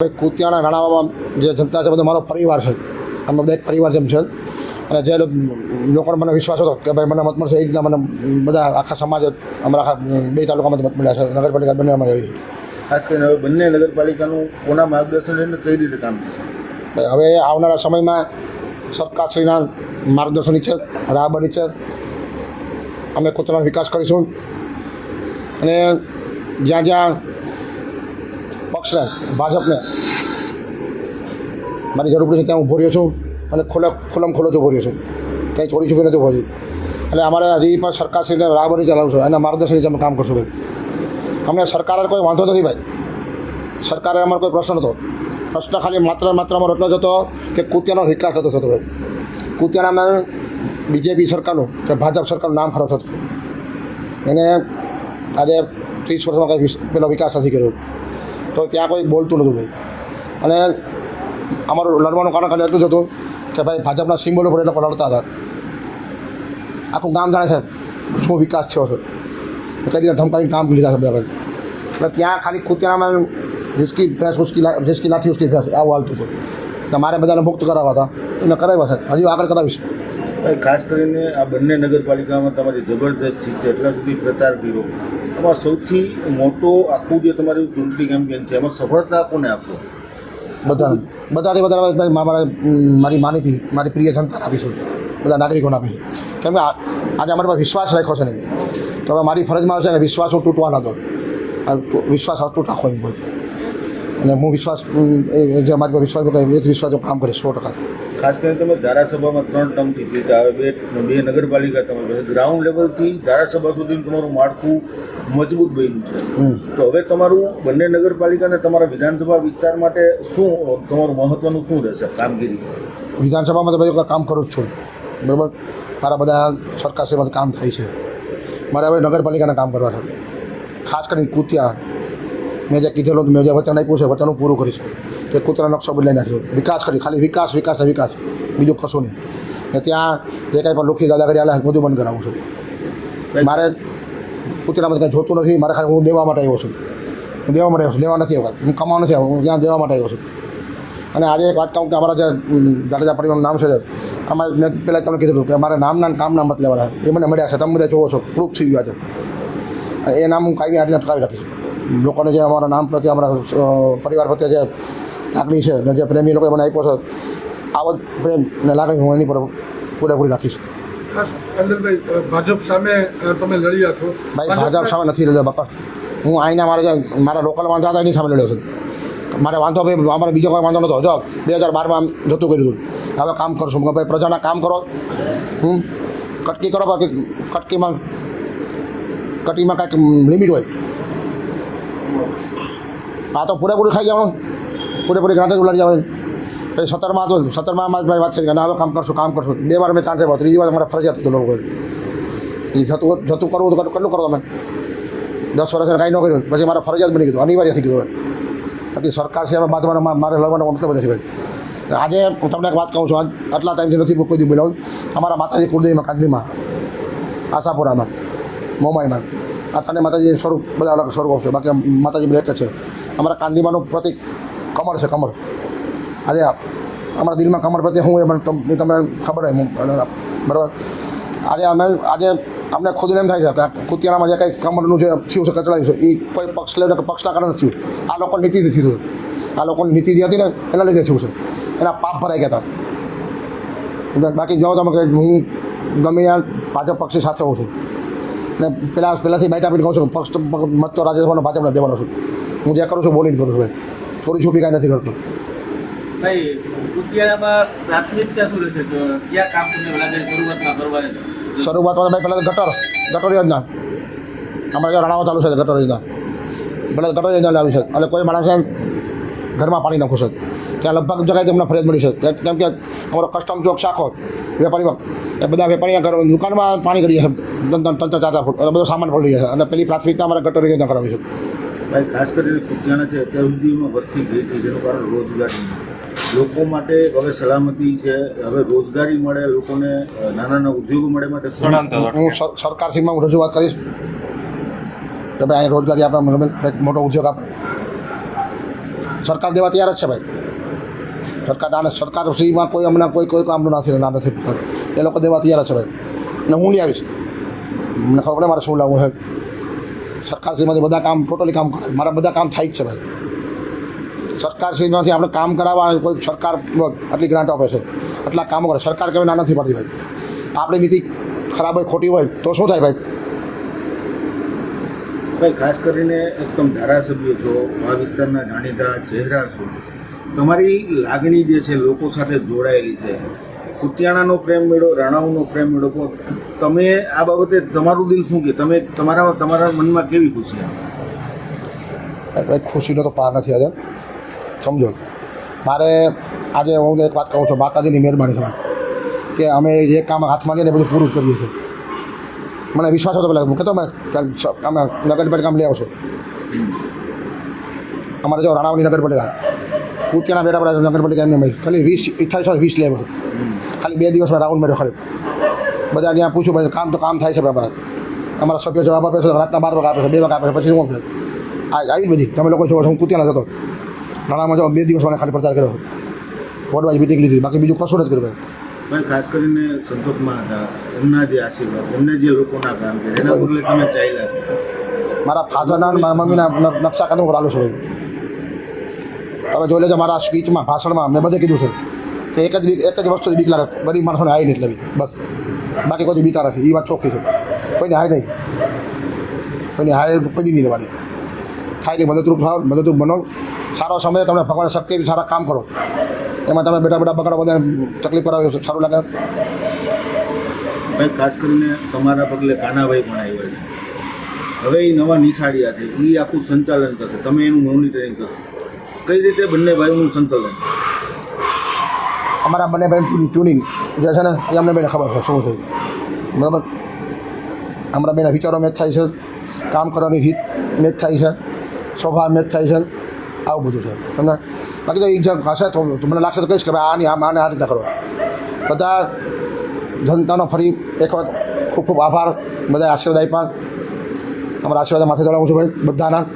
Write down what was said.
ભાઈ કુતિયાના રાણાવામાં જે જનતા છે બધો મારો પરિવાર છે. અમે બધા એક પરિવાર જેમ છે. અને જે લોકોને મને વિશ્વાસ હતો કે ભાઈ મને મત મળશે એ રીતના મને બધા આખા સમાજ અમારા આખા બે તાલુકામાં મત મળ્યા છે. નગરપાલિકા બંને અમારે આવી ખાસ કરીને હવે બંને નગરપાલિકાનું કોના માર્ગદર્શન લઈને કઈ રીતે કામ થશે? હવે આવનારા સમયમાં સરકારશ્રીના માર્ગદર્શન છે રાહબર છે. અમે કુતરાનો વિકાસ કરીશું. અને જ્યાં જ્યાં પક્ષને ભાજપને. મારી જરૂર પડી છે ત્યાં ઊભો રહ્યો છું અને ખુલ્લે ખુલ્લમ ખુલ્લો જ ઊભો છું. કંઈ ચોરી છુપી નથી ઊભો અને અમારે હજી પણ સરકારશ્રીને બરાબર ચલાવશું અને માર્ગદર્શન અમે કામ કરશું ભાઈ. અમને સરકારે કોઈ વાંધો નથી ભાઈ. સરકારે અમારો કોઈ પ્રશ્ન નહોતો. પ્રશ્ન ખાલી માત્ર માત્ર અમારો એટલો જ હતો કે કુતિયાનો વિકાસ થતો થતો ભાઈ. કુતિયાનામાં બીજેપી સરકારનું કે ભાજપ સરકારનું નામ ખરાબ થતું. એને આજે ત્રીસ વર્ષમાં કંઈ પેલો વિકાસ નથી કર્યો. તો ત્યાં કોઈ બોલતું નહોતું ભાઈ. અને અમારું લડવાનું કારણ ખાલી એટલું જ હતું કે ભાઈ ભાજપના સિમ્બોલો પર એ લોકો લડતા હતા. આખું ગામ જાણે છે શું વિકાસ થયો છે. કઈ રીતે ધમકાવીને કામ લીધા છે બધા એટલે ત્યાં ખાલી કુતિયામાં રિસ્કી ભેંસ ઉસકી રિસ્કી લાઠી ઉસકી ભેંસ આવું હાલતું હતું. મારે બધાને મુક્ત કરાવવા હતા. એને કરાવ્યા છે. હજી આગળ કરાવીશ. ખાસ કરીને આ બંને નગરપાલિકામાં તમારી જબરદસ્ત જીત છે. એટલા સુધી પ્રચાર કર્યો. એમાં સૌથી મોટો આખું જે તમારું ચૂંટણી કેમ્પેન છે, એમાં સફળતા કોને આપશો? બધા બધાથી મા- મારા મારી માનીતી મારી પ્રિય જનતાને આપીશું. બધા નાગરિકોને આપી કેમ કે આજે અમારી પર વિશ્વાસ રાખ્યો છે નહીં. તો હવે મારી ફરજમાં આવશે કે વિશ્વાસ હું તૂટવા નતો વિશ્વાસ અતૂટ રાખો એમ અને હું વિશ્વાસ જે અમારી પર વિશ્વાસ એક વિશ્વાસ કામ કરીશ સો ટકા. ખાસ કરીને તમે ધારાસભામાં ત્રણ ટર્મથી જીતા હવે બે બે નગરપાલિકા તમે ગ્રાઉન્ડ લેવલથી ધારાસભા સુધી તમારું માળખું મજબૂત બન્યું છે. તો હવે તમારું બંને નગરપાલિકા અને તમારા વિધાનસભા વિસ્તાર માટે શું તમારું મહત્વનું શું રહેશે કામગીરી? વિધાનસભામાં તો ભાઈ કામ કરું જ છું. બરાબર? મારા બધા સરકારશ્રીમાંથી કામ થાય છે. મારે હવે નગરપાલિકાના કામ કરવા છે. ખાસ કરીને કૂતિયા. મેં જે કીધેલું મેં જે વચન આપ્યું છે વચન હું પૂરું કરીશ. કે કૂતરા નકશો બદલાઈ નાખ્યો વિકાસ કરી, ખાલી વિકાસ વિકાસ ને વિકાસ. બીજું કશું નહીં. ને ત્યાં જે કાંઈ પણ લુખી કરી આલે બધું બંધ કરાવું છું. મારે કૂતરામાં કાંઈ જોતું નથી, મારે ખાલી હું દેવા માટે આવ્યો છું. હું દેવા માટે આવ્યો છું, લેવા નથી આવ્યો હું કમાવા નથી આવ્યો હું ત્યાં દેવા માટે આવ્યો છું. અને આજે એક વાત કહું કે અમારા જે જાડેજા પરિવારનું નામ છે, અમારે મેં પહેલાં તમને કીધું કે મારે નામના કામના મત લેવાના એ મને મળ્યા છે, તમે બધા જોવો છો પ્રૂફ થઈ ગયા છે. એ નામ હું કાંઈ આજે અટકાવી રાખીશ. લોકોને જે અમારા નામ પ્રત્યે, અમારા પરિવાર પ્રત્યે જે લાગણી છે. ને જે પ્રેમી લોકોએ મને આપ્યો છે આવો પ્રેમ ને લાગણી હું એની પર પૂરેપૂરી રાખીશ. ખાસ ભાજપ સામે તમે લડ્યા છો ભાઈ ભાજપ સામે નથી લડ્યો બાપા. હું અહીંના મારા મારા લોકલ વાંધો હતા એની સામે લડ્યો છું. મારે વાંધો ભાઈ અમારે બીજો કોઈ વાંધો નહોતો જો બે હજાર બારમાં જતું કર્યું હતું. હવે કામ કરશું. કે ભાઈ પ્રજાના કામ કરો. હું કટકી કરો બાકી કટકીમાં કટકીમાં કાંઈક લિમિટ હોય. આ તો પૂરેપૂરું ખાઈ જવાનું. પૂરેપૂરી ગાંઠે ઉલાડી જવાની પછી સત્તરમાં તો સત્તરમાં જ ભાઈ વાત થઈ ગઈ હવે કામ કરશું કામ કરશું. બે વાર મેં ચાન્સ આપ્યો ત્રીજી વાર અમારે ફરજિયાત હતું લોકો. એ જતું જતું કરવું તો કેટલું કરો તમે? દસ વર્ષ કાંઈ ન કર્યું, પછી મારે ફરજિયાત બની ગયું, અનિવાર્ય થઈ ગયું બાકી સરકાર છે હવે બાદમાં મારે લડવાનો મતલબ નથી ભાઈ. આજે હું તમને એક વાત કહું છું, આજ આટલા ટાઈમથી નથી કોઈ દી બોલાવું અમારા માતાજી કુળદેવીમાં કાંદલીમાં આશાપુરામાં, મોમાઈમાં. આ તને માતાજી સ્વરૂપ, બધા અલગ સ્વરૂપ છે, બાકી માતાજી બધા એક છે. અમારા કાંદીમાનું પ્રતિક કમળ છે, કમળ. આજે અમારા દિલમાં કમળ પ્રત્યે હું એ તમ- તમને ખબર હોય બરાબર? આજે અમે, આજે અમને ખુદને એમ થાય છે કે કુતિયાણામાં જે કંઈ કમળનું જે થયું છે, કચડાયું છે એ કોઈ પક્ષ લે કે પક્ષના કારણે થયું આ લોકોની નીતિ નથી થયું આ લોકોની નીતિ જે હતી ને, એના લીધે થયું છે. એના પાપ ભરાઈ ગયા હતા. બાકી જાઓ તમે કે હું ગમે ત્યાં ભાજપ પક્ષની સાથે હોઉં છું. ને પહેલાં પહેલાંથી બાઈટ આપીને કહું છું પક્ષ મત તો રાજ્યસભાનો ભાજપને દેવાનો છું. હું જે કરું છું બોલીને કરું છું ભાઈ. ચોરી છોપી કાંઈ નથી કરતો. શરૂઆતમાં ભાઈ પહેલાં ગટર ગટર યોજના. અમારે ત્યાં રાણાવા ચાલુ છે ગટર યોજના. પહેલાં ગટર યોજના લાવી છે. એટલે કોઈ માણસે ઘરમાં પાણી નાખવું છે. ત્યાં લગભગ જગ્યાએ તમને ફરિયાદ મળી છે. કેમ- કે અમારો કસ્ટમ ચોક શાખો વેપારી એ બધા વેપારીના ઘરો દુકાનમાં પાણી કરી જશે. ત્રણ ત્રણ ચાર ચાર ફૂટ. એટલે બધો સામાન પડી જશે. છે અને પેલી પ્રાથમિકતા અમારે ગટર યોજના કરાવી છે. ભાઈ ખાસ કરીને કુતિયાણા છે અત્યાર સુધીમાં વસ્તી ઘટી હતી જેનું કારણ રોજગારી લોકો માટે હવે સલામતી છે. હવે રોજગારી મળે લોકોને નાના નાના ઉદ્યોગો મળે માટે હું સર- સરકારશ્રીમાં હું રજૂઆત કરીશ. કે ભાઈ અહીં રોજગારી આપે મને મોટો ઉદ્યોગ આપે. સરકાર દેવા તૈયાર જ છે ભાઈ. સરકાર આને સરકાર શ્રીમાં કોઈ હમણાં કોઈ કોઈ કામનું નથી ના નથી. એ લોકો દેવા તૈયાર જ છે ભાઈ. ને હું નહીં આવીશ. મને ખબર પડે મારે શું લાવવું છે. સરકાર શ્રીમાંથી બધા કામ ટોટલી કામ કરે. મારા બધા કામ થાય જ છે ભાઈ. સરકારશ્રીમાંથી આપણે કામ કરાવવા કોઈ સરકાર આટલી ગ્રાન્ટ આપે છે. આટલા કામો કરે. સરકાર કહેવાય ના નથી પડતી ભાઈ. આપણી નીતિ ખરાબ હોય, ખોટી હોય, તો શું થાય ભાઈ? ભાઈ, ખાસ કરીને એકદમ ધારાસભ્ય છો આ વિસ્તારના જાણીતા ચહેરા છો, તમારી લાગણી જે છે, લોકો સાથે જોડાયેલી છે. કુતિયાણાનો પ્રેમ મેળો રાણાઓનો પ્રેમ મેળો કહો તમે આ બાબતે તમારું દિલ શું કે? તમે તમારા તમારા મનમાં કેવી ખુશી આવે? ખુશીનો તો પાર નથી આજે સમજો. મારે આજે હું એક વાત કહું છું, માતાજીની મહેરબાની છે કે અમે જે કામ હાથમાં લઈને બધું પૂરું કરીએ છીએ. મને વિશ્વાસ હતો પેલા કહેતો અમે નગરપેટ કામ લઈ આવશો. અમારે જો રાણાવની નગરપાલિકા કુતિયાના બેટા પડ્યા નગરપાલિકા એમને ખાલી વીસ, અઠ્ઠાવીસો વીસ લે બધું ખાલી બે દિવસમાં રાઉન્ડ મેળ્યો ખાલી બધા ત્યાં પૂછ્યું પછી કામ તો કામ થાય છે બરાબર અમારા સભ્યો જવાબ આપે છે રાતના બાર વાગે આપે છે બે વાગે આપે છે પછી શું આ આવી બધી. તમે લોકો જોવો છો હું કુતિયાના જતો નાણામાં જો બે દિવસ મને ખાલી પ્રચાર કર્યો. વોર્ડવાઇઝ મિટિંગ લીધી. બાકી બીજું કશું નથી કર્યું ભાઈ. ખાસ કરીને સંતોષમાં હતા. એમના જે આશીર્વાદ એમને જે લોકોના કામ છે એના બદલે તમે ચાલ્યા છો. મારા ફાધરના મારા મમ્મીના નકશા કામ હું ચાલુ છું ભાઈ. તમે જોઈ લેજો મારા સ્પીચમાં ભાષણમાં મેં બધે કીધું છે. કે એક જ એક જ વસ્તુ બીક લાગે. ગરીબ માણસોને હાઈ નહીં બી. બસ. બાકી કોઈ બીતા નથી એ વાત ચોખ્ખી છે. કોઈને હાય નહીં. કોઈને હાય કોઈ નહીં લેવાની થાય કે મદદરૂપ થાવ, મદદરૂપ બનો. સારો સમય તમને ભગવાન શક્તિ સારા કામ કરો. એમાં તમે બેટા બેટા બગાડો, બધાને તકલીફ કરાવી સારું લાગે. ભાઈ, ખાસ કરીને તમારા પગલે કાનાભાઈ પણ આવ્યા છે. હવે એ નવા નિશાળિયા છે. એ આખું સંચાલન કરશે. તમે એનું મોનિટરિંગ કરશો. કઈ રીતે બંને ભાઈઓનું સંકલન અમારા બંને બેન ટ્યુનિંગ જે છે ને, એ અમને બેને ખબર છે શું છે. બરાબર? અમારા બેના વિચારો મેચ થાય છે. કામ કરવાની રીત મેચ થાય છે. સ્વભાવ મેચ થાય છે. આવું બધું છે. તમને બાકી તો એક હશે તો મને લાગશે તો કહીશ કે ભાઈ, આની આમ આને આ રીતના કરો. બધા જનતાનો ફરી એક વખત ખૂબ ખૂબ આભાર. બધા આશીર્વાદ આપ્યા. અમારા આશીર્વાદ માથે ચડાવું છું ભાઈ, બધાના.